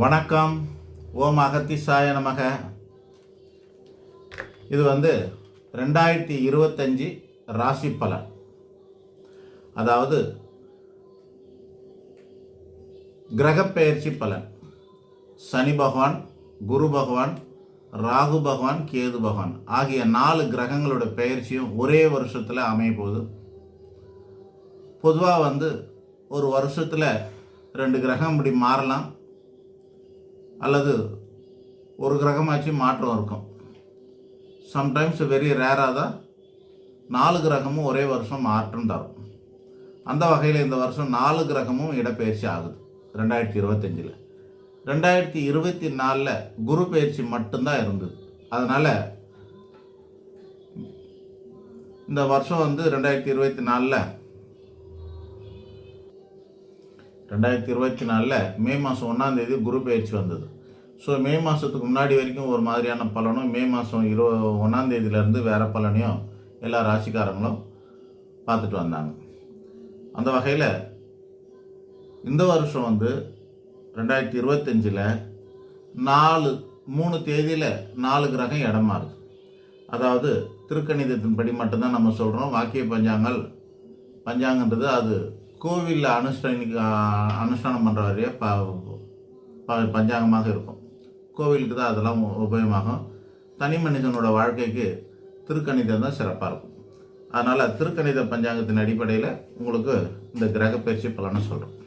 வணக்கம். ஓம் அகத்திசாய நமக. இது வந்து ரெண்டாயிரத்தி இருபத்தஞ்சி ராசி பலன். அதாவது கிரகப்பெயர்ச்சி பலன். சனி பகவான் குரு பகவான் ராகு பகவான் கேது பகவான் ஆகிய நாலு கிரகங்களோட பெயர்ச்சியும் ஒரே வருஷத்தில் அமைய போகுது. பொதுவாக வந்து ஒரு வருஷத்தில் ரெண்டு கிரகம் இப்படி மாறலாம். அல்லது ஒரு கிரகமாச்சும் மாற்றம் இருக்கும். சம்டைம்ஸ் வெரி ரேராக தான் நாலு கிரகமும் ஒரே வருஷம் மாற்றம் தரும். அந்த வகையில் இந்த வருஷம் நாலு கிரகமும் இடப்பெயர்ச்சி ஆகுது ரெண்டாயிரத்தி இருபத்தஞ்சில். ரெண்டாயிரத்தி இருபத்தி நாலில் குரு பயிற்சி மட்டும்தான் இருந்தது. அதனால் இந்த வருஷம் வந்து ரெண்டாயிரத்தி இருபத்தி நாலில் ரெண்டாயிரத்தி இருபத்தி நாலில் மே மாதம் ஒன்றாந்தேதி குரு பயிற்சி வந்தது. ஸோ மே மாதத்துக்கு முன்னாடி வரைக்கும் ஒரு மாதிரியான பலனும் மே மாதம் இரு ஒன்றாந்தேதியிலேருந்து வேறு பலனையும் எல்லா ராசிக்காரங்களும் பார்த்துட்டு வந்தாங்க. அந்த வகையில் இந்த வருஷம் வந்து ரெண்டாயிரத்தி இருபத்தஞ்சில் நாலு மூணு தேதியில் நாலு கிரகம் இடம் மாறுது. அதாவது திருக்கணிதத்தின்படி மட்டும்தான் நம்ம சொல்கிறோம் வாக்கிய பஞ்சாங்கல் பஞ்சாங்கன்றது அது கோவிலில் அனுஷ்டானிக்கு அனுஷ்டானம் பண்ணுற வரைய ப ப- பஞ்சாங்கமாக இருக்கும். கோவிலுக்கு தான் அதெல்லாம் உபயோகமாகும். தனி மனிதனோட வாழ்க்கைக்கு திருக்கணிதம் தான் சிறப்பாக இருக்கும். அதனால் திருக்கணித பஞ்சாங்கத்தின் அடிப்படையில் உங்களுக்கு இந்த கிரக பயிற்சி பலனை சொல்கிறோம்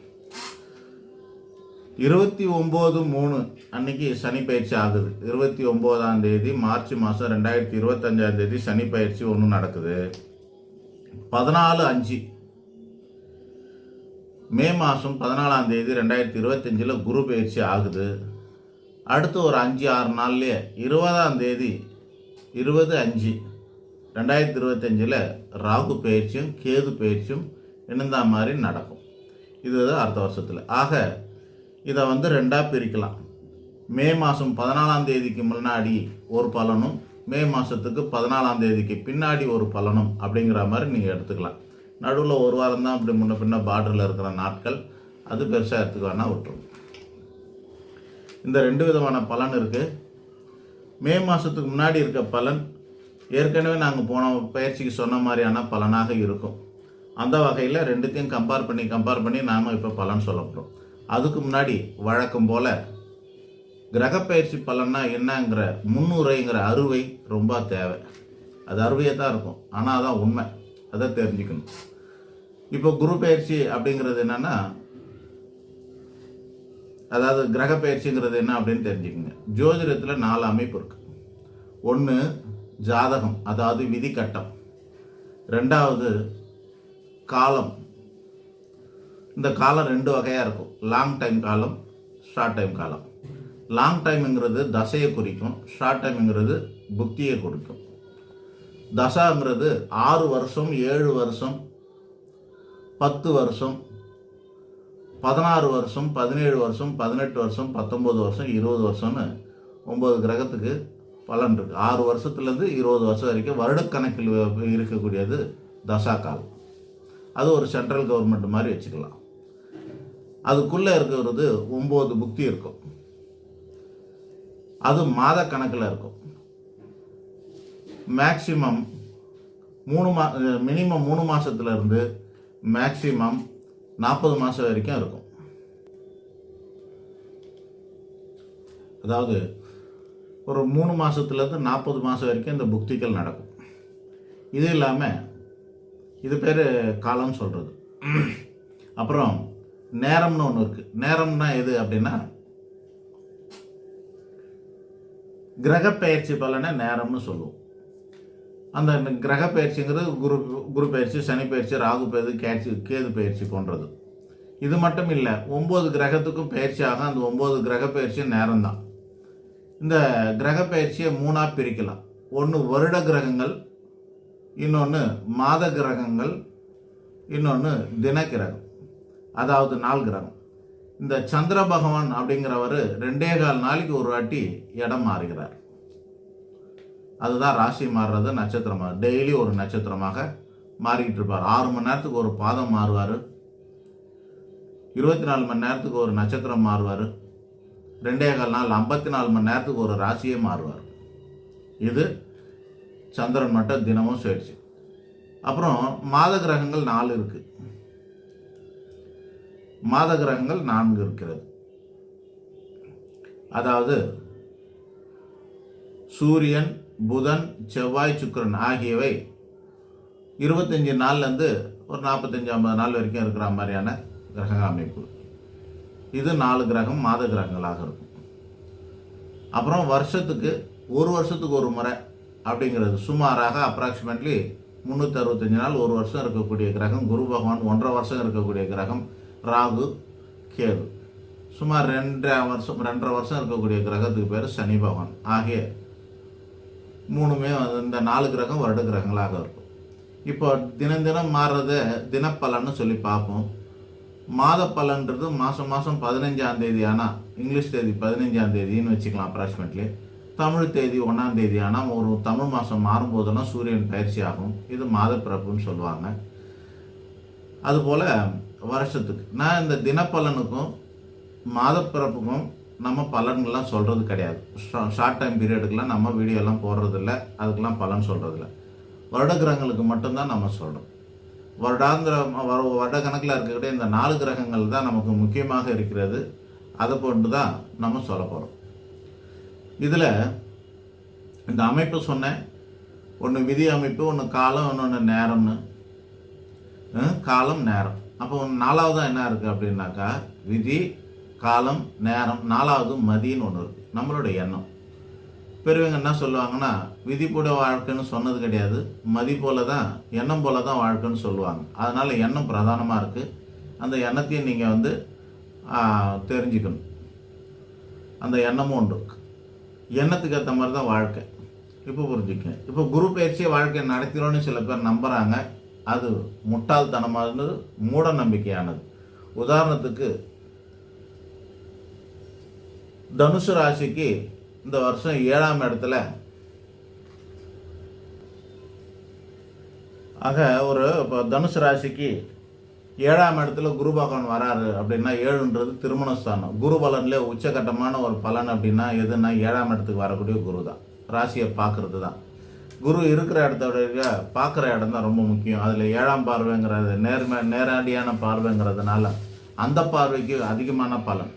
இருபத்தி ஒம்பது மூணு அன்னைக்கு சனி பயிற்சி ஆகுது. இருபத்தி ஒம்போதாம் தேதி மார்ச் மாதம் ரெண்டாயிரத்தி இருபத்தஞ்சாம் தேதி சனி பயிற்சி ஒன்று நடக்குது. பதினாலு அஞ்சு மே மாதம் பதினாலாம் தேதி ரெண்டாயிரத்தி இருபத்தஞ்சில் குரு பயிற்சி ஆகுது. அடுத்து ஒரு அஞ்சு ஆறு நாள்லேயே இருபதாம் தேதி இருபது அஞ்சு. ரெண்டாயிரத்தி இருபத்தஞ்சில் ராகு பயிற்சியும் கேது பயிற்சியும் இணைந்த மாதிரி நடக்கும். இதுதான் அடுத்த வருஷத்தில். ஆக இதை வந்து ரெண்டாக பிரிக்கலாம். மே மாதம் பதினாலாம் தேதிக்கு முன்னாடி ஒரு பலனும் மே மாதத்துக்கு பதினாலாம் தேதிக்கு பின்னாடி ஒரு பலனும் அப்படிங்கிற மாதிரி நீங்கள் எடுத்துக்கலாம். நடுவில் ஒரு வாரம் தான் அப்படி முன்ன பின்ன பார்டரில் இருக்கிற நாட்கள். அது பெருசாக எடுத்துக்க வேணால் விட்டுரும். இந்த ரெண்டு விதமான பலன் இருக்குது மே மாதத்துக்கு முன்னாடி இருக்க பலன் ஏற்கனவே நாங்கள் போன பயிற்சிக்கு சொன்ன மாதிரியான பலனாக இருக்கும். அந்த வகையில் ரெண்டுத்தையும் கம்பேர் பண்ணி கம்பேர் பண்ணி நாம் இப்போ பலன் சொல்ல போகிறோம் அதுக்கு முன்னாடி வழக்கம் போல் கிரகப்பயிற்சி பலன்னா என்னங்கிற முன்னுரைங்கிற அறுவை ரொம்ப தேவை. அது அறுவையாக தான் இருக்கும். ஆனால் அதான் உண்மை. அதை தெரிஞ்சுக்கணும். இப்போ குரு பயிற்சி அப்படிங்கிறது என்னன்னா அதாவது கிரக பயிற்சிங்கிறது என்ன அப்படின்னு தெரிஞ்சுக்கங்க. ஜோதிடத்தில் நாலு அமைப்பு இருக்கு. ஒன்று ஜாதகம் அதாவது விதி கட்டம் ரெண்டாவது காலம். இந்த காலம் ரெண்டு வகையாக இருக்கும். லாங் டைம் காலம் ஷார்ட் டைம் காலம். லாங் டைம்ங்கிறது தசையை குறிக்கும். ஷார்ட் டைம்ங்கிறது புக்தியை குறிக்கும். தசாங்கிறது ஆறு வருஷம் ஏழு வருஷம் பத்து வருஷம் பதினாறு வருஷம் பதினேழு வருஷம் பதினெட்டு வருஷம் பத்தொம்பது வருஷம் இருபது வருஷம்னு ஒம்பது கிரகத்துக்கு பலன் இருக்குது ஆறு வருஷத்துலேருந்து இருபது வருஷம் வரைக்கும் வருடக்கணக்கில் இருக்கக்கூடியது தசா காலம் அது ஒரு சென்ட்ரல் கவர்மெண்ட் மாதிரி வச்சுக்கலாம். அதுக்குள்ளே இருக்கிறது ஒம்பது புக்தி இருக்கும். அது மாத கணக்கில் இருக்கும். மேக்சிமம் மூணு மா மினிமம் மூணு மாதத்துலேருந்து மேக்சிமம் நாற்பது மாதம் வரைக்கும் இருக்கும். அதாவது ஒரு மூணு மாதத்துலேருந்து நாற்பது மாதம் வரைக்கும் இந்த புக்திகள் நடக்கும். இது இல்லாமல் இது பேர் காலம் சொல்கிறது அப்புறம் நேரம்னு ஒன்று இருக்குது நேரம்னா எது அப்படின்னா கிரகப்பெயர்ச்சி பலனை நேரம்னு சொல்லுவோம். அந்த கிரக பயிற்சிங்கிறது குரு குரு பயிற்சி சனி பயிற்சி ராகு பயிற்சி கேட்சி கேது பயிற்சி போன்றது. இது மட்டும் இல்லை ஒம்பது கிரகத்துக்கும் பயிற்சி ஆகும் அந்த ஒம்பது கிரக பயிற்சியும் நேரம்தான். இந்த கிரக பயிற்சியை மூணாக பிரிக்கலாம். ஒன்று வருட கிரகங்கள் இன்னொன்று மாத கிரகங்கள் இன்னொன்று தின கிரகம் அதாவது நாள் கிரகம். இந்த சந்திர பகவான் அப்படிங்கிறவர் ரெண்டே கால் நாளைக்கு ஒரு வாட்டி இடம் மாறுகிறார். அதுதான் ராசி மாறுறது நட்சத்திரமாக டெய்லி ஒரு நட்சத்திரமாக மாறிக்கிட்டு இருப்பார். ஆறு மணி நேரத்துக்கு ஒரு பாதம் மாறுவார். இருபத்தி நாலு மணி நேரத்துக்கு ஒரு நட்சத்திரம் மாறுவார். ரெண்டே கால் நாள் ஐம்பத்தி நாலு மணி நேரத்துக்கு ஒரு ராசியே மாறுவார். இது சந்திரன் மட்டும் தினமும் சுழற்சி. அப்புறம் மாத கிரகங்கள் நாலு இருக்கு. மாத கிரகங்கள் நான்கு இருக்கிறது. அதாவது சூரியன் புதன் செவ்வாய் சுக்கிரன் ஆகியவை இருபத்தஞ்சி நாள்லேருந்து ஒரு நாற்பத்தஞ்சி ஐம்பது நாள் வரைக்கும் இருக்கிற மாதிரியான கிரக அமைப்பு. இது நாலு கிரகம் மாத கிரகங்களாக இருக்கும். அப்புறம் வருஷத்துக்கு ஒரு வருஷத்துக்கு ஒரு முறை அப்படிங்கிறது. சுமாராக அப்ராக்சிமேட்லி முந்நூற்றி அறுபத்தஞ்சு நாள் ஒரு வருஷம் இருக்கக்கூடிய கிரகம். குரு பகவான் ஒன்றரை வருஷம் இருக்கக்கூடிய கிரகம். ராகு கேது. சுமார் ரெண்டரை வருஷம் ரெண்டரை வருஷம் இருக்கக்கூடிய கிரகத்துக்கு பேர் சனி பகவான். ஆகிய மூணுமே இந்த நாலு கிரகம் வருட கிரகங்களாக இருக்கும். இப்போ தினம் தினம் மாறுறது தினப்பலன்னு சொல்லி பார்ப்போம். மாத பலன்றது மாதம் மாதம் பதினஞ்சாம் தேதி ஆனால் இங்கிலீஷ் தேதி பதினஞ்சாம் தேதின்னு வச்சுக்கலாம் அப்ராக்சிமேட்லி தமிழ் தேதி ஒன்றாம் தேதி ஆனால் ஒரு தமிழ் மாதம் மாறும்போதெல்லாம் சூரியன் பயிற்சி ஆகும். இது மாத பிறப்புன்னு சொல்லுவாங்க. அதுபோல் வருஷத்துக்கு. நான் இந்த தினப்பலனுக்கும் மாதப்பிறப்புக்கும் நம்ம பலன்கள்லாம் சொல்கிறது கிடையாது. ஷார்ட் டைம் பீரியடுக்கெலாம் நம்ம வீடியோலாம் போடுறதில்ல. அதுக்கெலாம் பலன் சொல்கிறதில்ல வருட கிரகங்களுக்கு மட்டும்தான் நம்ம சொல்கிறோம் வருடாந்திர வர வருட கணக்கில் இருக்கக்கூடிய இந்த நாலு கிரகங்கள் தான் நமக்கு முக்கியமாக இருக்கிறது. அதை போட்டு தான் நம்ம சொல்ல போகிறோம் இதில் இந்த அமைப்பு சொன்னேன். ஒன்று விதி அமைப்பு ஒன்று காலம் இன்னொன்று நேரம்னு. காலம் நேரம். அப்போ நாலாவதாக என்ன இருக்குது அப்படின்னாக்கா விதி காலம் நேரம் நாலாவது மதின்னு ஒன்று இருக்குது நம்மளோட எண்ணம். பெரியவங்க என்ன சொல்லுவாங்கன்னா விதி போட வாழ்க்கைன்னு சொன்னது கிடையாது. மதி போல தான் எண்ணம் போல தான் வாழ்க்கைன்னு சொல்லுவாங்க. அதனால் எண்ணம் பிரதானமாக இருக்குது அந்த எண்ணத்தையும் நீங்கள் வந்து தெரிஞ்சுக்கணும். அந்த எண்ணமும் ஒன்று எண்ணத்துக்கு ஏற்ற மாதிரி தான் வாழ்க்கை. இப்போ புரிஞ்சுக்கங்க. இப்போ குரு பயிற்சியை வாழ்க்கை நடத்தினோன்னு சில பேர் நம்புகிறாங்க அது முட்டாள்தனமானது மூட நம்பிக்கையானது. உதாரணத்துக்கு தனுசு ராசிக்கு இந்த வருஷம் ஏழாம் இடத்துல. ஆக ஒரு இப்போ தனுசு ராசிக்கு ஏழாம் இடத்துல குரு பகவான் வராரு அப்படின்னா ஏழுன்றது திருமண ஸ்தானம் குரு பலன்ல உச்சகட்டமான ஒரு பலன் அப்படின்னா எதுன்னா ஏழாம் இடத்துக்கு வரக்கூடிய குரு தான். ராசியை பார்க்கறது தான். குரு இருக்கிற இடத்தோட பார்க்குற இடம் தான் ரொம்ப முக்கியம். அதில் ஏழாம் பார்வைங்கிறது நேர்ம நேரடியான பார்வைங்கிறதுனால அந்த பார்வைக்கு அதிகமான பலன்.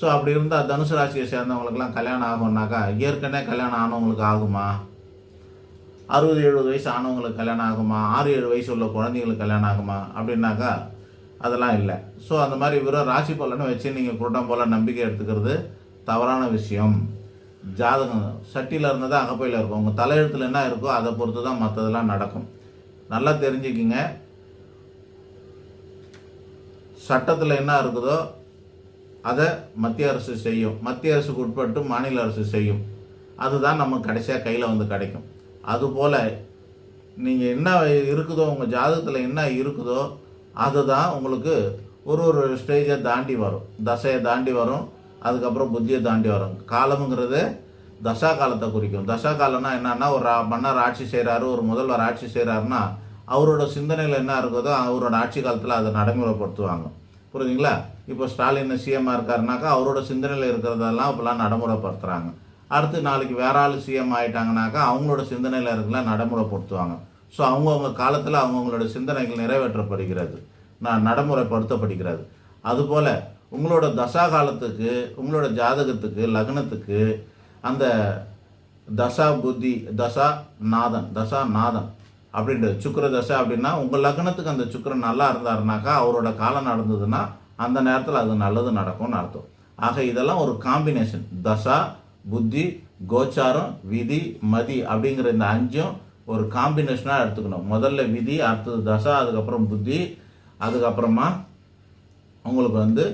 ஸோ அப்படி இருந்தால் தனுசு ராசியை சேர்ந்தவங்களுக்குலாம் கல்யாணம் ஆகும்னாக்கா ஏற்கனவே கல்யாணம் ஆனவங்களுக்கு ஆகுமா? அறுபது எழுபது வயசு ஆனவங்களுக்கு கல்யாணம் ஆகுமா? ஆறு ஏழு வயசு உள்ள குழந்தைங்களுக்கு கல்யாணம் ஆகுமா? அப்படின்னாக்கா அதெல்லாம் இல்லை. ஸோ அந்த மாதிரி வெறும் ராசி பலனை வச்சு நீங்கள் கூட்டம் போல் நம்பிக்கை எடுத்துக்கிறது தவறான விஷயம். ஜாதகம் சட்டியில் இருந்தது அகப்பையில் இருக்கும் உங்கள் தலையெழுத்தில் என்ன இருக்கோ அதை பொறுத்து தான் மற்றதெல்லாம் நடக்கும். நல்லா தெரிஞ்சுக்கிங்க. சட்டத்தில் என்ன இருக்குதோ அதை மத்திய அரசு செய்யும். மத்திய அரசுக்கு உட்பட்டு மாநில அரசு செய்யும். அதுதான் நமக்கு கடைசியாக கையில் வந்து கிடைக்கும். அதுபோல் நீங்கள் என்ன இருக்குதோ உங்கள் ஜாதகத்தில் என்ன இருக்குதோ அதுதான் உங்களுக்கு ஒரு ஒரு ஸ்டேஜை தாண்டி வரும். தசையை தாண்டி வரும். அதுக்கப்புறம் புத்தியை தாண்டி வரும். காலம்ங்கிறது தசா காலத்தை குறிக்கும். தசா காலம்னா என்னன்னா ஒரு மன்னர் ஆட்சி செய்கிறாரு ஒரு முதல்வர் ஆட்சி செய்கிறாருன்னா அவரோட சிந்தனையில் என்ன இருக்குதோ அவரோட ஆட்சி காலத்தில் அதை நடைமுறைப்படுத்துவாங்க. புரியுதுங்களா? இப்போ ஸ்டாலின் சிஎம்மாக இருக்காருனாக்கா அவரோட சிந்தனையில் இருக்கிறதெல்லாம் இப்போலாம் நடைமுறைப்படுத்துகிறாங்க அடுத்து நாளைக்கு வேற ஆள் சிஎம் ஆகிட்டாங்கனாக்கா அவங்களோட சிந்தனையில் இருக்கலாம் நடைமுறைப்படுத்துவாங்க. ஸோ அவங்கவுங்க காலத்தில் அவங்கவுங்களோட சிந்தனைகள் நிறைவேற்றப்படுகிறது. நான் நடைமுறைப்படுத்தப்படுகிறது. அதுபோல் உங்களோட தசா காலத்துக்கு உங்களோட ஜாதகத்துக்கு லக்னத்துக்கு அந்த தசா புத்தி தசா நாதன் தசா நாதன் அப்படின்றது. சுக்கர தசை அப்படின்னா உங்கள் லக்னத்துக்கு அந்த சுக்கரன் நல்லா இருந்தாருனாக்கா அவரோட காலம் நடந்ததுன்னா அந்த நேரத்தில் அது நல்லது நடக்கும்னு அர்த்தம். ஆக இதெல்லாம் ஒரு காம்பினேஷன் தசா புத்தி கோச்சாரம் விதி மதி அப்படிங்கிற இந்த அஞ்சும் ஒரு காம்பினேஷனாக எடுத்துக்கணும். முதல்ல விதி அடுத்தது தசா அதுக்கப்புறம் புத்தி அதுக்கப்புறமா உங்களுக்கு வந்து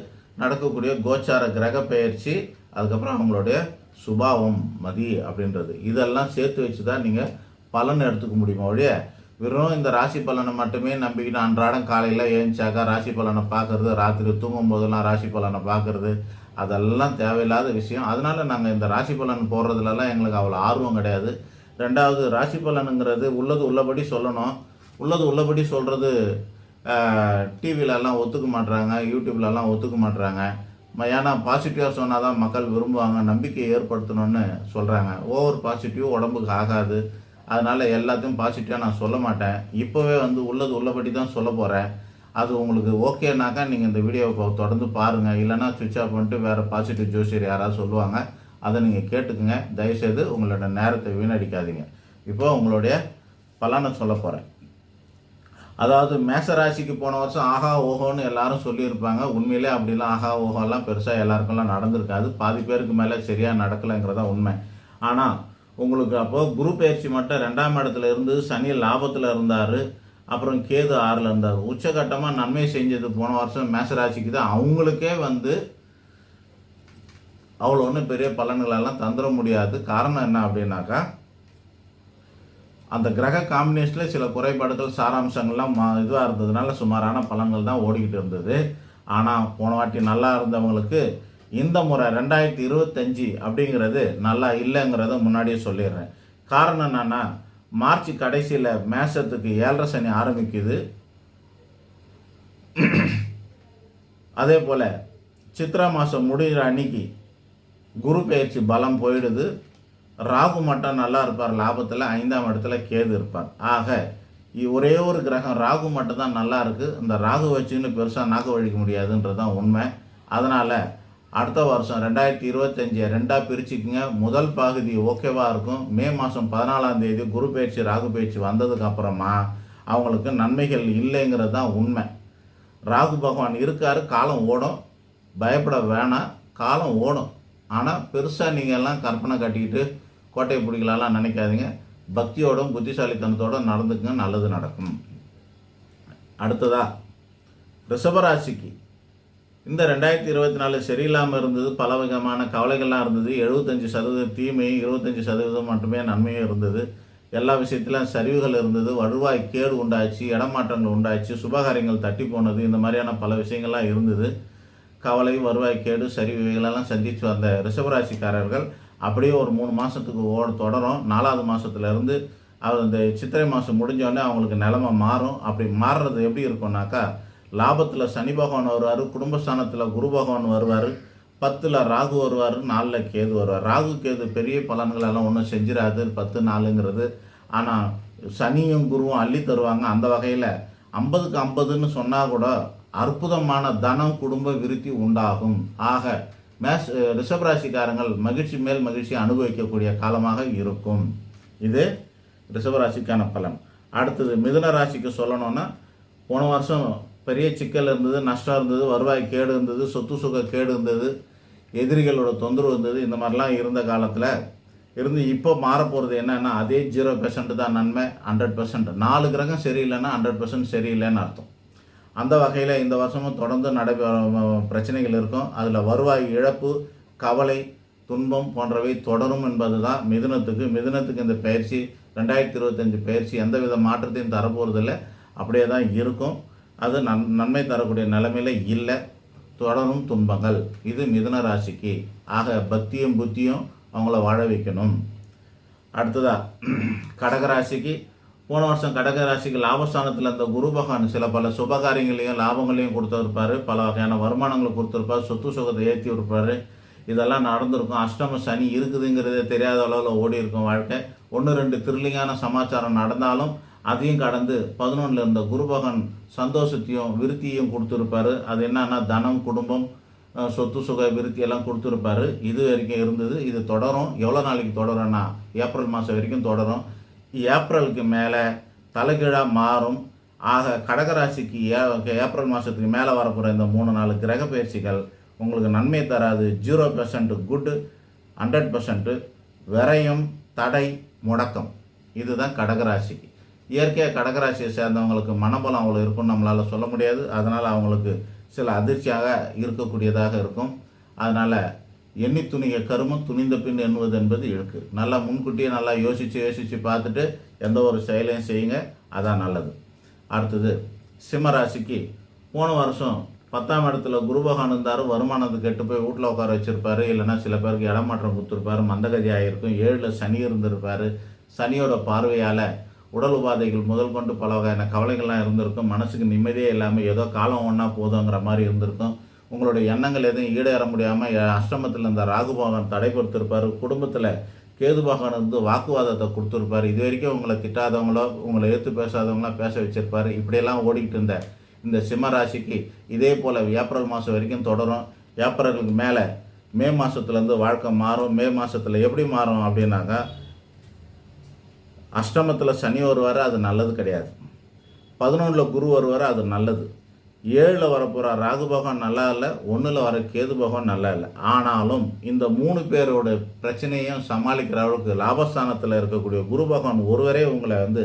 நடக்கக்கூடிய கோச்சார கிரக பெயர்ச்சி அதுக்கப்புறம் அவங்களுடைய சுபாவம் மதி அப்படின்றது. இதெல்லாம் சேர்த்து வச்சு தான் நீங்கள் பலன் எடுத்துக்க முடியுமா ஒழிய வெறும் இந்த ராசி பலனை மட்டுமே நம்பிக்கிட்டு அன்றாடம் காலையில் ஏஞ்சாக்கா ராசி பலனை பார்க்கறது ராத்திரி தூங்கும் போதெல்லாம் ராசி பலனை பார்க்கறது அதெல்லாம் தேவையில்லாத விஷயம். அதனால் நாங்கள் இந்த ராசி பலன் போடுறதுலலாம் எங்களுக்கு அவ்வளோ ஆர்வம் கிடையாது. ரெண்டாவது ராசி பலனுங்கிறது உள்ளது உள்ளபடி சொல்லணும். உள்ளது உள்ளபடி சொல்கிறது டிவிலலாம் ஒத்துக்க மாட்றாங்க யூடியூப்லலாம் ஒத்துக்க மாட்றாங்க. ம- ஏன்னா பாசிட்டிவாக சொன்னால் தான் மக்கள் விரும்புவாங்க நம்பிக்கையை ஏற்படுத்தணும்னு சொல்கிறாங்க ஓவர் பாசிட்டிவ் உடம்புக்கு ஆகாது. அதனால் எல்லாத்தையும் பாசிட்டிவாக நான் சொல்ல மாட்டேன். இப்போவே வந்து உள்ளது உள்ளபடி தான் சொல்ல போகிறேன் அது உங்களுக்கு ஓகேனாக்கா நீங்கள் இந்த வீடியோவை தொடர்ந்து பாருங்கள் இல்லைன்னா சுவிட்ச் ஆஃப் பண்ணிட்டு வேறு பாசிட்டிவ் ஜோசியர் யாராவது சொல்லுவாங்க அதை நீங்கள் கேட்டுக்குங்க. தயவுசெய்து உங்களோட நேரத்தை வீணடிக்காதீங்க. இப்போ உங்களுடைய பலனை சொல்ல போகிறேன் அதாவது மேச ராசிக்கு போன வருஷம் ஆஹா ஓஹோன்னு எல்லாரும் சொல்லியிருப்பாங்க. உண்மையிலே அப்படிலாம் ஆஹா ஓஹோலாம் பெருசாக எல்லாருக்கும்லாம் நடந்திருக்காது. பாதி பேருக்கு மேலே சரியாக நடக்கலைங்கிறதா உண்மை. ஆனால் உங்களுக்கு அப்போது குரு பயிற்சி மட்டும் ரெண்டாம் இடத்துல இருந்து சனி லாபத்தில் இருந்தார் அப்புறம் கேது ஆறில் இருந்தார். உச்சகட்டமாக நன்மை செஞ்சது போன வருஷம் மேசராசிக்கு தான். அவங்களுக்கே வந்து அவ்வளோ ஒன்றும் பெரிய பலன்களெல்லாம் தந்துட முடியாது. காரணம் என்ன அப்படின்னாக்கா அந்த கிரக காம்பினேஷனில் சில குறைபாடுகள் சாராம்சங்கள்லாம் இதுவாக இருந்ததுனால சுமாரான பலன்கள் தான் ஓடிக்கிட்டு இருந்தது. ஆனால் போன வாட்டி நல்லா இருந்தவங்களுக்கு இந்த முறை ரெண்டாயிரத்தி இருபத்தஞ்சி அப்படிங்கிறது நல்லா இல்லைங்கிறத முன்னாடியே சொல்லிடுறேன். காரணம் என்னன்னா மார்ச் கடைசியில் மேசத்துக்கு ஏழரை சனி ஆரம்பிக்குது. அதே போல் சித்ரா மாதம் முடிகிற அன்னைக்கு குரு பயிற்சி பலம் போயிடுது. ராகு மட்டும் நல்லா இருப்பார் லாபத்தில் ஐந்தாம் இடத்துல கேது இருப்பார். ஆக ஒரே ஒரு கிரகம் ராகு மட்டும் தான் நல்லா இருக்குது இந்த ராகு வச்சுன்னு பெருசாக நாக்கு வழிக்க முடியாதுன்றது தான் உண்மை. அதனால் அடுத்த வருஷம் ரெண்டாயிரத்தி இருபத்தஞ்சி ரெண்டாக பிரிச்சுக்குங்க. முதல் பகுதி ஓகேவாக இருக்கும். மே மாதம் பதினாலாம் தேதி குரு பயிற்சி ராகு பயிற்சி வந்ததுக்கப்புறமா அவங்களுக்கு நன்மைகள் இல்லைங்கிறது தான் உண்மை. ராகு பகவான் இருக்கார் காலம் ஓடும். பயப்பட வேணாம் காலம் ஓடும். ஆனால் பெருசாக நீங்கள் எல்லாம் கற்பனை கட்டிக்கிட்டு கோட்டையை பிடிக்கலாம்லாம் நினைக்காதீங்க. பக்தியோடும் புத்திசாலித்தனத்தோடும் நடந்துக்குங்க நல்லது நடக்கும். அடுத்ததாக ரிஷபராசிக்கு. இந்த ரெண்டாயிரத்தி இருபத்தி நாலு சரியில்லாமல் இருந்தது பல விதமான கவலைகள்லாம் இருந்தது. எழுபத்தஞ்சு சதவீதம் தீமையும் இருபத்தஞ்சி சதவீதம் மட்டுமே நன்மையும் இருந்தது. எல்லா விஷயத்திலும் சரிவுகள் இருந்தது. வருவாய் கேடு உண்டாச்சு இடமாற்றங்கள் உண்டாச்சு சுபகாரியங்கள் தட்டி போனது இந்த மாதிரியான பல விஷயங்கள்லாம் இருந்தது. கவலை வருவாய் கேடு சரிவு இவைகளெல்லாம் சந்தித்து வந்த ரிஷபராசிக்காரர்கள் அப்படியே ஒரு மூணு மாதத்துக்கு ஓட தொடரும். நாலாவது மாதத்துலேருந்து அது இந்த சித்திரை மாதம் முடிஞ்சோடனே அவங்களுக்கு நிலமை மாறும். அப்படி மாறுறது எப்படி இருக்கும்னாக்கா லாபத்தில் சனி பகவான் வருவார் குடும்பஸ்தானத்தில் குரு பகவான் வருவார் பத்தில் ராகு வருவார் நாலில் கேது வருவார். ராகு கேது பெரிய பலன்கள் எல்லாம் ஒன்றும் செஞ்சிடாது பத்து நாலுங்கிறது. ஆனால் சனியும் குருவும் அள்ளி தருவாங்க அந்த வகையில். ஐம்பதுக்கு ஐம்பதுன்னு சொன்னால் கூட அற்புதமான தனம் குடும்ப விருத்தி உண்டாகும். ஆக மேஷ் ரிஷபராசிக்காரங்கள் மகிழ்ச்சி மேல் மகிழ்ச்சி அனுபவிக்கக்கூடிய காலமாக இருக்கும். இது ரிஷபராசிக்கான பலன். அடுத்தது மிதுன ராசிக்கு சொல்லணும்னா போன வருஷம் பெரிய சிக்கல் இருந்தது நஷ்டம் இருந்தது வருவாய் கேடு இருந்தது சொத்து சுக கேடு இருந்தது எதிரிகளோட தொந்தரவு இருந்தது இந்த மாதிரிலாம் இருந்த காலத்தில் இருந்து இப்போ மாறப்போகிறது என்னென்னா அதே ஜீரோ பெர்சன்ட் தான் நன்மை ஹண்ட்ரட் பெர்சன்ட் நாலு கிரகம் சரியில்லைன்னா ஹண்ட்ரட் பெர்சன்ட் சரியில்லைன்னு அர்த்தம். அந்த வகையில் இந்த வருஷமும் தொடர்ந்து நடைபெற பிரச்சனைகள் இருக்கும். அதில் வருவாய் இழப்பு கவலை துன்பம் போன்றவை தொடரும் என்பது தான் மிதுனத்துக்கு. மிதுனத்துக்கு இந்த பயிற்சி ரெண்டாயிரத்தி இருபத்தஞ்சு பயிற்சி எந்த வித மாற்றத்தையும் தரப்போகிறதில்ல அப்படியே தான் இருக்கும். அது நன் நன்மை தரக்கூடிய நிலைமையில இல்லை. தொடரும் துன்பங்கள். இது மிதுன ராசிக்கு. ஆக பக்தியும் புத்தியும் அவங்கள வாழ வைக்கணும். அடுத்ததாக கடகராசிக்கு போன வருஷம் கடகராசிக்கு லாபஸ்தானத்தில் இந்த குரு பகவான் சில பல சுபகாரியங்களையும் லாபங்களையும் கொடுத்துருப்பார். பல வகையான வருமானங்களை கொடுத்துருப்பாரு. சொத்து சுகத்தை ஏற்றி இருப்பார் இதெல்லாம் நடந்திருக்கும். அஷ்டம சனி இருக்குதுங்கிறதே தெரியாத அளவில் ஓடி இருக்கும் வாழ்க்கை. ஒன்று ரெண்டு திருளிங்கான சமாச்சாரம் நடந்தாலும் அதையும் கடந்து பதினொன்றில் இருந்த குருபகன் சந்தோஷத்தையும் விருத்தியும் கொடுத்துருப்பாரு. அது என்னன்னா தனம் குடும்பம் சொத்து சுக விருத்தி எல்லாம் கொடுத்துருப்பாரு. இது வரைக்கும் இருந்தது. இது தொடரும். எவ்வளோ நாளைக்கு தொடரும்னா ஏப்ரல் மாதம் வரைக்கும் தொடரும். ஏப்ரலுக்கு மேலே தலைகீழாக மாறும். ஆக கடகராசிக்கு ஏ ஏப்ரல் மாதத்துக்கு மேலே வரப்போகிற இந்த மூணு நாலு கிரக பயிற்சிகள் உங்களுக்கு நன்மை தராது. Zero percent good hundred percent விரையும் தடை முடக்கம். இதுதான் கடகராசிக்கு. இயற்கையாக கடகராசியை சேர்ந்தவங்களுக்கு மனபலம் அவ்வளோ இருக்கும்னு நம்மளால் சொல்ல முடியாது. அதனால் அவங்களுக்கு சில அதிர்ச்சியாக இருக்கக்கூடியதாக இருக்கும். அதனால் எண்ணி துணிய கருமம் துணிந்த பின் எண்ணுவது என்பது இழுக்கு. நல்லா முன்கூட்டியே நல்லா யோசித்து யோசித்து பார்த்துட்டு எந்த ஒரு செயலையும் செய்யுங்க. அதான் நல்லது. அடுத்தது சிம்மராசிக்கு போன வருஷம் பத்தாம் இடத்துல குருபகான் இருந்தார். வருமானத்தை கெட்டு போய் வீட்டில் உட்கார வச்சிருப்பாரு. இல்லைன்னா சில பேருக்கு இடமாற்றம் கொடுத்துருப்பாரு. மந்தகதி ஆகிருக்கும் ஏழில் சனி இருந்திருப்பார். சனியோட பார்வையால் உடல் உபாதைகள் முதல் கொண்டு பல வகையான கவலைகள்லாம் இருந்திருக்கும். மனசுக்கு நிம்மதியே இல்லாமல் ஏதோ காலம் ஒன்றா போதுங்கிற மாதிரி இருந்திருக்கும். உங்களுடைய எண்ணங்கள் எதுவும் ஈடேற முடியாமல் அஷ்டமத்தில் இந்த ராகு பகவான் தடை குடும்பத்தில் கேதுபகன் இருந்து வந்து வாக்குவாதத்தை கொடுத்துருப்பாரு. இது வரைக்கும் உங்களை திட்டாதவங்களோ உங்களை எடுத்து பேசாதவங்களோ பேச வச்சிருப்பாரு. இப்படியெல்லாம் ஓடிக்கிட்டு இருந்த இந்த சிம்ம ராசிக்கு இதே போல் ஏப்ரல் மாதம் வரைக்கும் தொடரும். ஏப்ரலுக்கு மேலே மே மாதத்துலேருந்து வாழ்க்கை மாறும். மே மாதத்தில் எப்படி மாறும் அப்படின்னாக்கா அஷ்டமத்தில் சனி வருவார் அது நல்லது கிடையாது. பதினொன்றில் குரு வருவார் அது நல்லது. ஏழில் வரப்போகிற ராகு பகவான் நல்லா இல்லை ஒன்றில் வர கேது பகவான் நல்லா இல்லை. ஆனாலும் இந்த மூணு பேரோட பிரச்சனையும் சமாளிக்கிற அளவுக்கு லாபஸ்தானத்தில் இருக்கக்கூடிய குரு பகவான் ஒருவரே உங்களை வந்து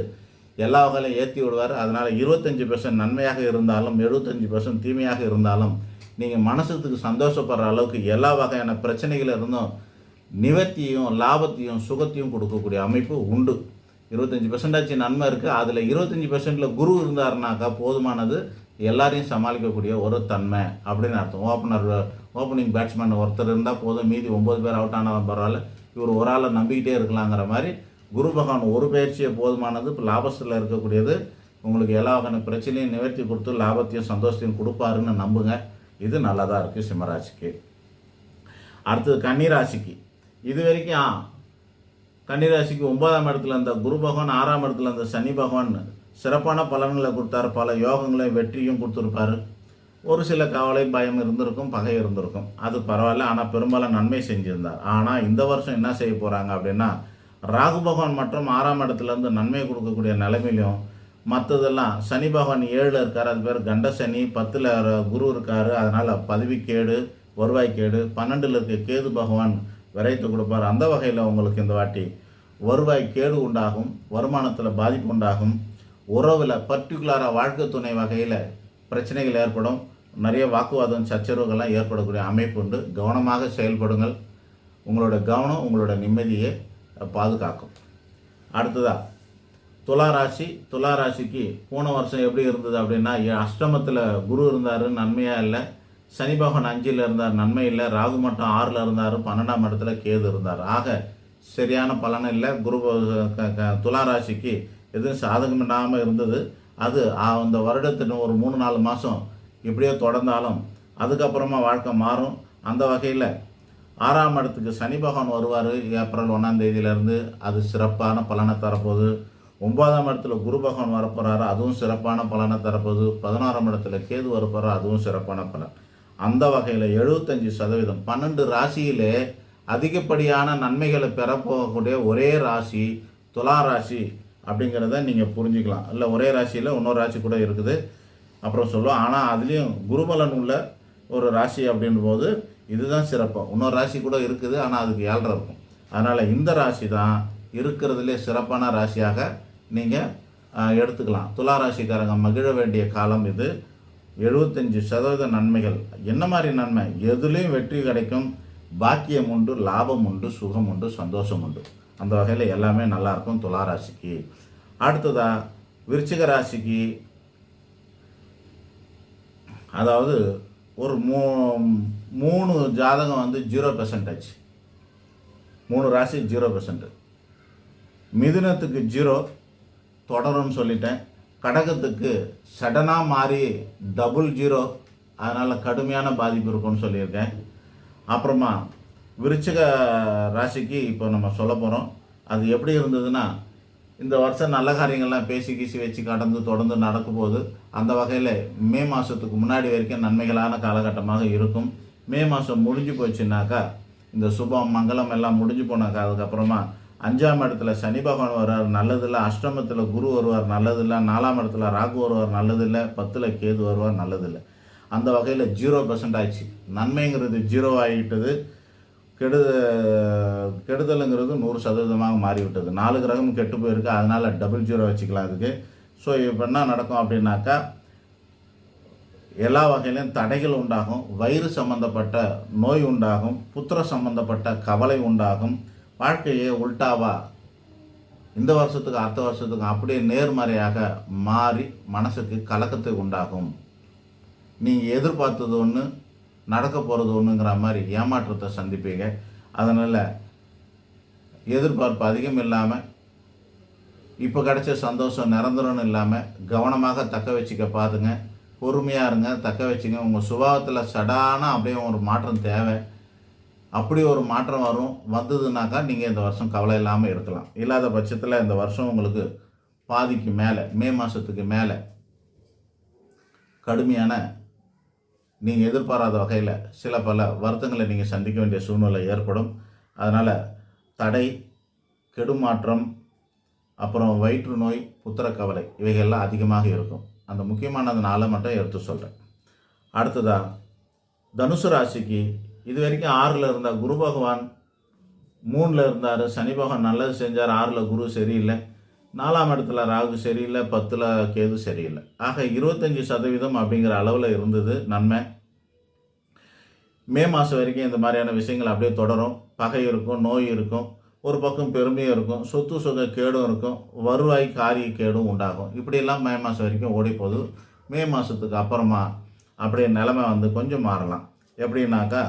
எல்லா வகையிலும் ஏற்றி விடுவார். அதனால் இருபத்தஞ்சி பர்சன்ட் நன்மையாக இருந்தாலும் எழுபத்தஞ்சி பர்சன்ட் தீமையாக இருந்தாலும் நீங்கள் மனசுக்கு சந்தோஷப்படுற அளவுக்கு எல்லா வகையான பிரச்சனைகள் இருந்தும் நிவர்த்தியும் லாபத்தையும் சுகத்தையும் கொடுக்கக்கூடிய அமைப்பு உண்டு. இருபத்தஞ்சி பெர்சன்டாச்சு நன்மை இருக்குது அதில் இருபத்தஞ்சி பெர்சன்ட்டில் குரு இருந்தாருனாக்கா போதுமானது எல்லாரையும் சமாளிக்கக்கூடிய ஒரு தன்மை அப்படின்னு அர்த்தம். ஓப்பனர் ஓப்பனிங் பேட்ஸ்மேன் ஒருத்தர் இருந்தால் போதும். மீதி ஒம்பது பேர் அவுட் ஆனாலும் பரவாயில்ல. இவர் ஒரு ஆளை நம்பிக்கிட்டே இருக்கலாங்கிற மாதிரி குரு பகவான் ஒரு பயிற்சியை போதுமானது. இப்போ லாபத்தில் இருக்கக்கூடியது உங்களுக்கு எல்லா வகையான பிரச்சனையும் நிவர்த்தி கொடுத்து லாபத்தையும் சந்தோஷத்தையும் கொடுப்பாருன்னு நம்புங்க. இது நல்லதாக இருக்குது சிம்மராசிக்கு அடுத்தது கன்னிராசிக்கு இது வரைக்கும் கன்னிராசிக்கு ஒன்பதாம் இடத்துல அந்த குரு பகவான் ஆறாம் இடத்துல அந்த சனி பகவான் சிறப்பான பலன்களை கொடுத்தாரு. பல யோகங்களையும் வெற்றியும் கொடுத்துருப்பார். ஒரு சில கவலை பயம் இருந்திருக்கும் பகை இருந்திருக்கும். அது பரவாயில்ல. ஆனால் பெரும்பாலும் நன்மை செஞ்சுருந்தார். ஆனால் இந்த வருஷம் என்ன செய்ய போகிறாங்க அப்படின்னா ராகு பகவான் மற்றும் ஆறாம் இடத்துல இருந்து நன்மை கொடுக்கக்கூடிய நிலைமையிலும் மற்றதெல்லாம் சனி பகவான் ஏழில் இருக்கார். அது பேர் கண்ட சனி. பத்தில் குரு இருக்கார். அதனால் பதவிக்கேடு வருவாய்க்கேடு. பன்னெண்டில் இருக்க கேது பகவான் விரைத்து கொடுப்பார். அந்த வகையில் உங்களுக்கு இந்த வாட்டி வருவாய் கேடு உண்டாகும் வருமானத்தில் பாதிப்பு உண்டாகும். உறவில் பர்டிகுலராக வாழ்க்கை துணை வகையில் பிரச்சனைகள் ஏற்படும். நிறைய வாக்குவாதம் சச்சரவுகள்லாம் ஏற்படக்கூடிய அமைப்பு உண்டு. கவனமாக செயல்படுங்கள். உங்களோட கவனம் உங்களோட நிம்மதியை பாதுகாக்கும். அடுத்ததாக துலா ராசி. துலா ராசிக்கு போன வருஷம் எப்படி இருந்தது அப்படின்னா அஷ்டமத்தில் குரு இருந்தார் நன்மையாக இல்லை. சனி பகவான் அஞ்சில் இருந்தார் நன்மை இல்லை. ராகு மட்டும் ஆறில் இருந்தார் பன்னெண்டாம் இடத்துல கேது இருந்தார். ஆக சரியான பலன் இல்லை. குரு க- க- துலா ராசிக்கு எதுவும் சாதகம் இல்லாமல் இருந்தது. அது அந்த வருடத்தின் ஒரு மூணு நாலு மாதம் இப்படியே தொடர்ந்தாலும் அதுக்கப்புறமா வாழ்க்கை மாறும். அந்த வகையில் ஆறாம் இடத்துக்கு சனி பகவான் வருவார். ஏப்ரல் ஒன்றாம் தேதியிலேருந்து அது சிறப்பான பலனை தரப்போகுது. ஒன்பதாம் இடத்துல குரு பகவான் வரப்போகிறாரு அதுவும் சிறப்பான பலனை தரப்போகுது. பதினாறாம் இடத்துல கேது வரப்போகிறார் அதுவும் சிறப்பான பலன். அந்த வகையில் எழுபத்தஞ்சி சதவீதம். பன்னெண்டு ராசியிலே அதிகப்படியான நன்மைகளை பெறப்போகக்கூடிய ஒரே ராசி துலா ராசி அப்படிங்கிறத நீங்கள் புரிஞ்சுக்கலாம். இல்லை ஒரே ராசியில் இன்னொரு ராசி கூட இருக்குது. அப்புறம் சொல்லுவோம். ஆனால் அதுலேயும் குருபலன் உள்ள ஒரு ராசி அப்படின் போது இதுதான் சிறப்பாக இன்னொரு ராசி கூட இருக்குது ஆனால் அதுக்கு ஏழரை இருக்கும். அதனால் இந்த ராசி தான் இருக்கிறதுலே சிறப்பான ராசியாக நீங்கள் எடுத்துக்கலாம். துலா ராசிக்காரங்க மகிழ வேண்டிய காலம் இது. எழுபத்தஞ்சு சதவீத நன்மைகள். என்ன மாதிரி நன்மை? எதுலேயும் வெற்றி கிடைக்கும் பாக்கியம் உண்டு லாபம் உண்டு சுகம் உண்டு சந்தோஷம் உண்டு. அந்த வகையில் எல்லாமே நல்லாயிருக்கும் துலா ராசிக்கு. அடுத்ததாக விருச்சிக ராசிக்கு அதாவது ஒரு மூ மூணு ஜாதகம் வந்து ஜீரோ பெர்சன்டேஜ் மூணு ராசி ஜீரோ பெர்சன்ட் மிதுனத்துக்கு ஜீரோ தொடரும்னு சொல்லிட்டேன். கடகத்துக்கு சடனாக மாறி டபுள் ஜீரோ அதனால் கடுமையான பாதிப்பு இருக்கும்னு சொல்லியிருக்கேன். அப்புறமா விருச்சக ராசிக்கு இப்போ நம்ம சொல்ல போகிறோம் அது எப்படி இருந்ததுன்னா இந்த வருஷம் நல்ல காரியங்கள்லாம் பேசி கீசி வச்சு கடந்து தொடர்ந்து நடக்கும் போது அந்த வகையில் மே மாதத்துக்கு முன்னாடி வரைக்கும் நன்மைகளான காலகட்டமாக இருக்கும். மே மாதம் முடிஞ்சு போச்சுனாக்கா இந்த சுபம் மங்களம் எல்லாம் முடிஞ்சு போனாக்கா அதுக்கப்புறமா அஞ்சாம் இடத்துல சனி பகவான் வருவார் நல்லதில்லை. அஷ்டமத்தில் குரு வருவார் நல்லதில்லை. நாலாம் இடத்துல ராகு வருவார் நல்லதில்லை. பத்தில் கேது வருவார் நல்லதில்லை. அந்த வகையில் ஜீரோ பர்சன்ட் ஆயிடுச்சு. நன்மைங்கிறது ஜீரோ ஆகிட்டது கெடு கெடுதலுங்கிறது நூறு சதவீதமாக மாறிவிட்டது. நாலு கிரகம் கெட்டு போயிருக்கு. அதனால் டபுள் ஜீரோ வச்சுக்கலாம் அதுக்கு. ஸோ இப்போ என்ன நடக்கும் அப்படின்னாக்கா எல்லா வகையிலும் தடைகள் உண்டாகும். வயிறு சம்பந்தப்பட்ட நோய் உண்டாகும். புத்திர சம்பந்தப்பட்ட கவலை உண்டாகும். வாழ்க்கையே உல்டாவா? இந்த வருஷத்துக்கு அடுத்த வருஷத்துக்கு அப்படியே நேர்மறையாக மாறி மனசுக்கு கலக்கத்தை உண்டாகும். நீங்கள் எதிர்பார்த்தது ஒன்று நடக்க போகிறது ஒன்றுங்கிற மாதிரி ஏமாற்றத்தை சந்திப்பீங்க. அதனால் எதிர்பார்ப்பு அதிகம் இல்லாமல் இப்போ கிடைச்ச சந்தோஷம் நிரந்தரம்னு இல்லாமல் கவனமாக தக்க வச்சுக்க பாருங்க பொறுமையாக இருங்க தக்க வச்சுங்க. உங்கள் சுபாவத்தில் சடான அப்படியே ஒரு மாற்றம் தேவை. அப்படி ஒரு மாற்றம் வரும் வந்ததுனாக்கா நீங்கள் இந்த வருஷம் கவலை இல்லாமல் இருக்கலாம். இல்லாத பட்சத்தில் இந்த வருஷம் உங்களுக்கு பாதிக்கு மேலே மே மாதத்துக்கு மேலே கடுமையான நீங்கள் எதிர்பாராத வகையில் சில பல வருத்தங்களை நீங்கள் சந்திக்க வேண்டிய சூழ்நிலை ஏற்படும். அதனால் தடை கெடுமாற்றம் அப்புறம் வயிற்று நோய் புத்திரக்கவலை இவைகள்லாம் அதிகமாக இருக்கும். அந்த முக்கியமானது நாளை மட்டும் எடுத்து சொல்கிறேன் அடுத்ததாக தனுசு ராசிக்கு இது வரைக்கும் ஆறில் இருந்தால் குரு பகவான் மூணில் இருந்தார். சனி பகவான் நல்லது செஞ்சார். ஆறில் குரு சரியில்லை. நாலாம் இடத்துல ராகு சரியில்லை. பத்தில் கேது சரியில்லை. ஆக இருபத்தஞ்சி சதவீதம் அப்படிங்கிற அளவில் இருந்தது நன்மை. மே மாதம் வரைக்கும் இந்த மாதிரியான விஷயங்கள் அப்படியே தொடரும். பகை இருக்கும் நோய் இருக்கும். ஒரு பக்கம் பெருமையும் இருக்கும். சொத்து சுக கேடும் இருக்கும். வருவாய் காரிய கேடும் உண்டாகும். இப்படியெல்லாம் மே மாதம் வரைக்கும் ஓடி போகுது. மே மாதத்துக்கு அப்புறமா அப்படியே நிலமை வந்து கொஞ்சம் மாறலாம். எப்படின்னாக்கா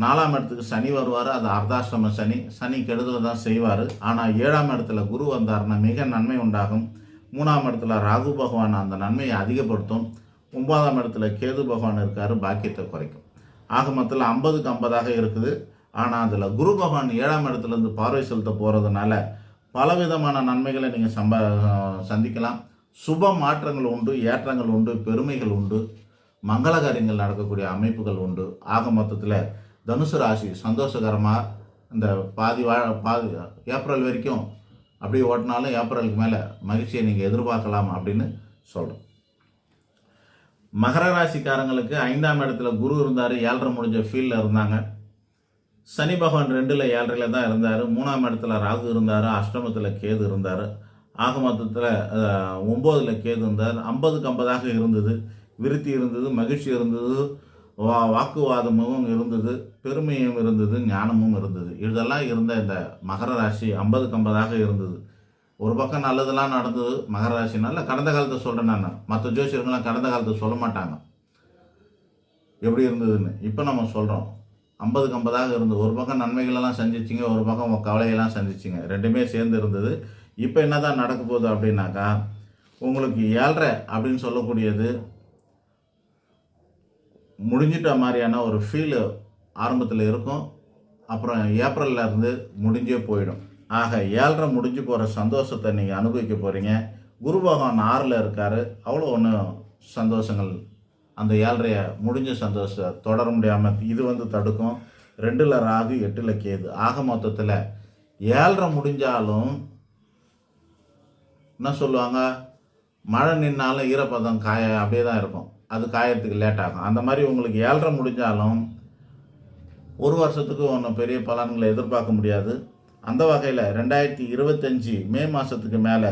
நாலாம் இடத்துக்கு சனி வருவார் அது அர்த்தாஷ்டம சனி. சனி கெடுதல் தான் செய்வார். ஆனால் ஏழாம் இடத்துல குரு வந்தார்னா மிக நன்மை உண்டாகும். மூணாம் இடத்துல ராகு பகவான் அந்த நன்மையை அதிகப்படுத்தும். ஒன்பதாம் இடத்துல கேது பகவான் இருக்கார் பாக்கியத்தை குறைக்கும். ஆக மொத்தத்தில் ஐம்பதுக்கு ஐம்பதாக இருக்குது. ஆனால் அதில் குரு பகவான் ஏழாம் இடத்துலேருந்து பார்வை செலுத்த போகிறதுனால பலவிதமான நன்மைகளை நீங்கள் சம்ப சந்திக்கலாம். சுப மாற்றங்கள் உண்டு ஏற்றங்கள் உண்டு பெருமைகள் உண்டு. மங்கள காரியங்கள் நடக்கக்கூடிய அமைப்புகள் உண்டு. ஆக மொத்தத்தில் தனுசு ராசி சந்தோஷகரமாக இந்த பாதி வா பாதி ஏப்ரல் வரைக்கும் அப்படியே ஓட்டினாலும் ஏப்ரலுக்கு மேலே மகிழ்ச்சியை நீங்கள் எதிர்பார்க்கலாம் அப்படின்னு சொல்கிறோம் மகர ராசிக்காரங்களுக்கு ஐந்தாம் இடத்துல குரு இருந்தார் ஏழரை முடிஞ்ச ஃபீல்டில் இருந்தாங்க. சனி பகவான் ரெண்டில் ஏழரையில் தான் இருந்தார். மூணாம் இடத்துல ராகு இருந்தார் அஷ்டமத்தில் கேது இருந்தார். ஆக மொத்தத்தில் ஒம்போதில் கேது இருந்தார். ஐம்பதுக்கு ஐம்பதாக இருந்தது. விருத்தி இருந்தது மகிழ்ச்சி இருந்தது. வா வாக்குவாதமும் இருந்தது பெருமையும் இருந்தது ஞானமும் இருந்தது. இதெல்லாம் இருந்த இந்த மகர ராசி ஐம்பதுக்கு ஐம்பதாக இருந்தது. ஒரு பக்கம் நல்லதெல்லாம் நடந்தது மகர ராசினால கடந்த காலத்தை சொல்கிறேன் நான். மற்ற ஜோசியர்கள்லாம் கடந்த காலத்தை சொல்ல மாட்டாங்க. எப்படி இருந்ததுன்னு? இப்போ நம்ம சொல்கிறோம் ஐம்பதுக்கு ஐம்பதாக இருந்தது. ஒரு பக்கம் நன்மைகளெல்லாம் சந்திச்சிங்க ஒரு பக்கம் கவலையெல்லாம் சந்திச்சிங்க. ரெண்டுமே சேர்ந்து இருந்தது. இப்போ என்ன தான் நடக்க போகுது அப்படின்னாக்கா உங்களுக்கு ஏழ்ரை அப்படின்னு சொல்லக்கூடியது முடிஞ்சிட்ட மாதிரியான ஒரு ஃபீல் ஆரம்பத்தில் இருக்கும். அப்புறம் ஏப்ரல்ல இருந்து முடிஞ்சே போயிடும். ஆக ஏழரை முடிஞ்சு போகிற சந்தோஷத்தை நீங்கள் அனுபவிக்க போகிறீங்க குரு பகவான் ஆறில் இருக்கார். அவ்வளோ ஒன்றும் சந்தோஷங்கள் அந்த ஏழரைய முடிஞ்ச சந்தோஷத்தை தொடர முடியாமல் இது வந்து தடுக்கும். ரெண்டில் ராகு எட்டில் கேது. ஆக மொத்தத்தில் ஏழரை முடிஞ்சாலும் என்ன சொல்லுவாங்க? மழை நின்னாலும் ஈரப்பதம் காய அப்படியே தான் இருக்கும். அது காயறதுக்கு லேட் ஆகும். அந்த மாதிரி உங்களுக்கு ஏழரை முடிஞ்சாலும் ஒரு வருஷத்துக்கு ஒன்றும் பெரிய பலன்களை எதிர்பார்க்க முடியாது. அந்த வகையில் ரெண்டாயிரத்தி இருபத்தஞ்சி மே மாதத்துக்கு மேலே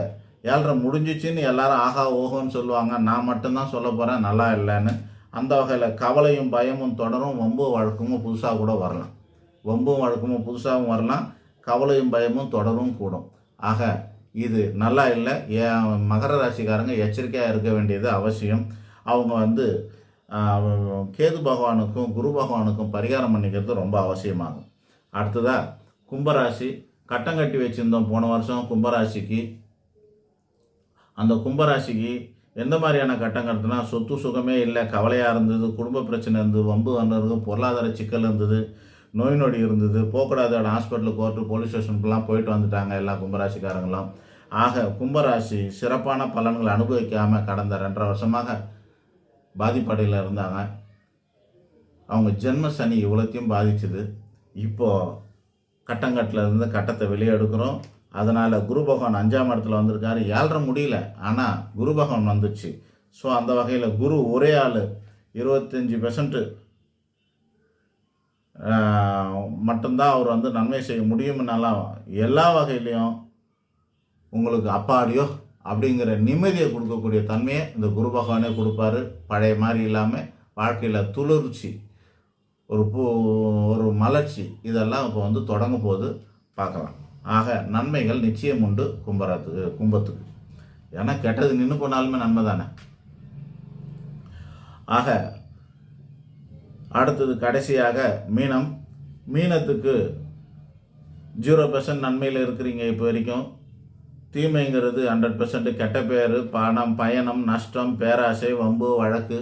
ஏழரை முடிஞ்சிச்சின்னு எல்லாரும் ஆஹா ஓஹோன்னு சொல்லுவாங்க. நான் மட்டும்தான் சொல்ல போகிறேன் நல்லா இல்லைன்னு. அந்த வகையில் கவலையும் பயமும் தொடரும் வம்பு வழக்கமும் புதுசாக கூட வரலாம். வம்பும் வழக்கமும் புதுசாகவும் வரலாம் கவலையும் பயமும் தொடரும் கூடும். ஆக இது நல்லா இல்லை. ஏ மகர ராசிக்காரங்க எச்சரிக்கையாக இருக்க வேண்டியது அவசியம். அவங்க வந்து கேது பகவானுக்கும் குரு பகவானுக்கும் பரிகாரம் பண்ணிக்கிறது ரொம்ப அவசியமாகும். அடுத்ததாக கும்பராசி கட்டம் கட்டி வச்சுருந்தோம் போன வருஷம் கும்பராசிக்கு. அந்த கும்பராசிக்கு எந்த மாதிரியான கட்டம் கட்டுனா சொத்து சுகமே இல்லை கவலையாக இருந்தது குடும்ப பிரச்சனை இருந்தது வம்பு வந்தது பொருளாதார சிக்கல் இருந்தது நோய் நொடி இருந்தது போகக்கூடாத இடம் ஹாஸ்பிட்டல் கோர்ட்டு போலீஸ் ஸ்டேஷனுக்குலாம் போயிட்டு வந்துட்டாங்க எல்லா கும்பராசிக்காரங்களும் ஆக கும்பராசி சிறப்பான பலன்களை அனுபவிக்காமல் கடந்த ரெண்டரை வருஷமாக பாதிப்படையில் இருந்தாங்க. அவங்க ஜென்ம சனி இவ்வளோத்தையும் பாதிச்சுது. இப்போது கட்டங்கட்டில் இருந்து கட்டத்தை வெளியே எடுக்கிறோம். அதனால் குரு பகவான் அஞ்சாம் இடத்துல வந்திருக்காரு. ஏழரை முடியல ஆனால் குரு பகவான் வந்துச்சு. ஸோ அந்த வகையில் குரு ஒரே ஆள். இருபத்தஞ்சி பெர்சன்ட்டு மட்டும்தான் அவர் வந்து நன்மை செய்ய முடியும்னாலாம் எல்லா வகையிலையும் உங்களுக்கு அப்பாடியோ அப்படிங்கிற நிம்மதியை கொடுக்கக்கூடிய தன்மையை இந்த குரு பகவானே கொடுப்பாரு. பழைய மாதிரி இல்லாமல் வாழ்க்கையில் துளிர்ச்சி ஒரு பூ ஒரு மலர்ச்சி இதெல்லாம் இப்போ வந்து தொடங்க போது பார்க்கலாம். ஆக நன்மைகள் நிச்சயம் உண்டு கும்பராத்துக்கு கும்பத்துக்கு. ஏன்னா கெட்டது நின்று போனாலுமே நன்மை தானே. ஆக அடுத்தது கடைசியாக மீனம். மீனத்துக்கு ஜீரோ பர்சன்ட் நன்மையில் இருக்கிறீங்க இப்போ வரைக்கும். தீமைங்கிறது ஹண்ட்ரட் பர்சன்ட் கெட்ட பேர் பணம் பயணம் நஷ்டம் பேராசை வம்பு வழக்கு.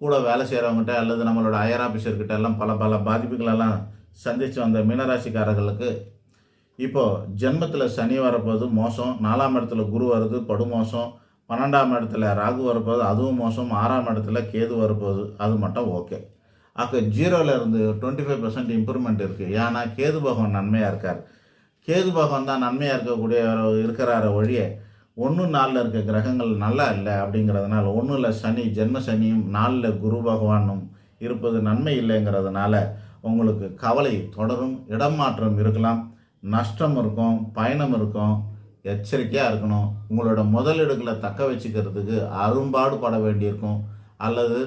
கூட வேலை செய்கிறவங்ககிட்ட அல்லது நம்மளோட ஹையர் ஆஃபீஸர்கிட்ட எல்லாம் பல பல பாதிப்புகளெல்லாம் சந்தித்து வந்த மீனராசிக்காரர்களுக்கு இப்போது ஜென்மத்தில் சனி வரப்போது மோசம் நாலாம் இடத்துல குரு வருது படுமோசம் பன்னெண்டாம் இடத்துல ராகு வரப்போது அதுவும் மோசம் ஆறாம் இடத்துல கேது வரப்போது அது மட்டும் ஓகே அக்கா ஜீரோவில் இருந்து டுவெண்ட்டி ஃபைவ் பர்சன்ட் இம்ப்ரூவ்மெண்ட் இருக்குது ஏன்னா கேது பகவான் நன்மையாக இருக்கார். கேது பகவான் தான் நன்மையாக இருக்கக்கூடிய இருக்கிறார ஒழிய ஒன்று நாளில் இருக்க கிரகங்கள் நல்லா இல்லை அப்படிங்கிறதுனால ஒன்றில் சனி ஜென்ம சனியும் நாளில் குரு பகவானும் இருப்பது நன்மை இல்லைங்கிறதுனால உங்களுக்கு கவலை தொடரும் இடம் மாற்றம் இருக்கலாம் நஷ்டம் இருக்கும் பயணம் இருக்கும் எச்சரிக்கையாக இருக்கணும். உங்களோட முதலீடுகளை தக்க வச்சுக்கிறதுக்கு அரும்பாடு பட வேண்டியிருக்கும். அல்லது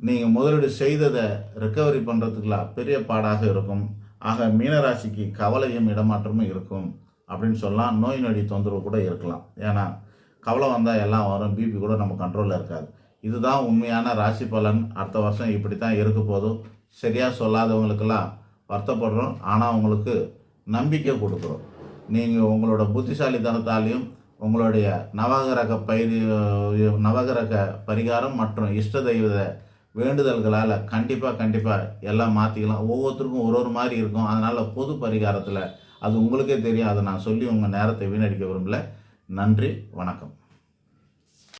நீங்கள் முதலீடு செய்ததை ரெக்கவரி பண்ணுறதுக்குலாம் பெரிய பாடாக இருக்கும். ஆக மீனராசிக்கு கவலையும் இடமாற்றமும் இருக்கும் அப்படின்னு சொல்லலாம் நோய் நொடி தொந்தரவு கூட இருக்கலாம். ஏன்னா கவலை வந்தால் எல்லாம் வரும் பிபி கூட நம்ம கண்ட்ரோலில் இருக்காது. இதுதான் உண்மையான ராசி பலன். அடுத்த வருஷம் இப்படி தான் இருக்க போதும் சரியாக சொல்லாதவங்களுக்கெல்லாம் வருத்தப்படுறோம். ஆனால் உங்களுக்கு நம்பிக்கை கொடுக்குறோம். நீங்கள் உங்களோட புத்திசாலித்தனத்தாலையும் உங்களுடைய நவகிரக பயிர் நவகிரக பரிகாரம் மற்றும் இஷ்ட தெய்வ வேண்டுதல்களால் கண்டிப்பாக கண்டிப்பாக எல்லாம் மாற்றிக்கலாம் ஒவ்வொருத்தருக்கும் ஒரு ஒரு மாதிரி இருக்கும். அதனால் பொது பரிகாரத்தில் அது உங்களுக்கே தெரியும். அதை நான் சொல்லி உங்கள் நேரத்தை வீணடிக்க விரும்பல. நன்றி வணக்கம்.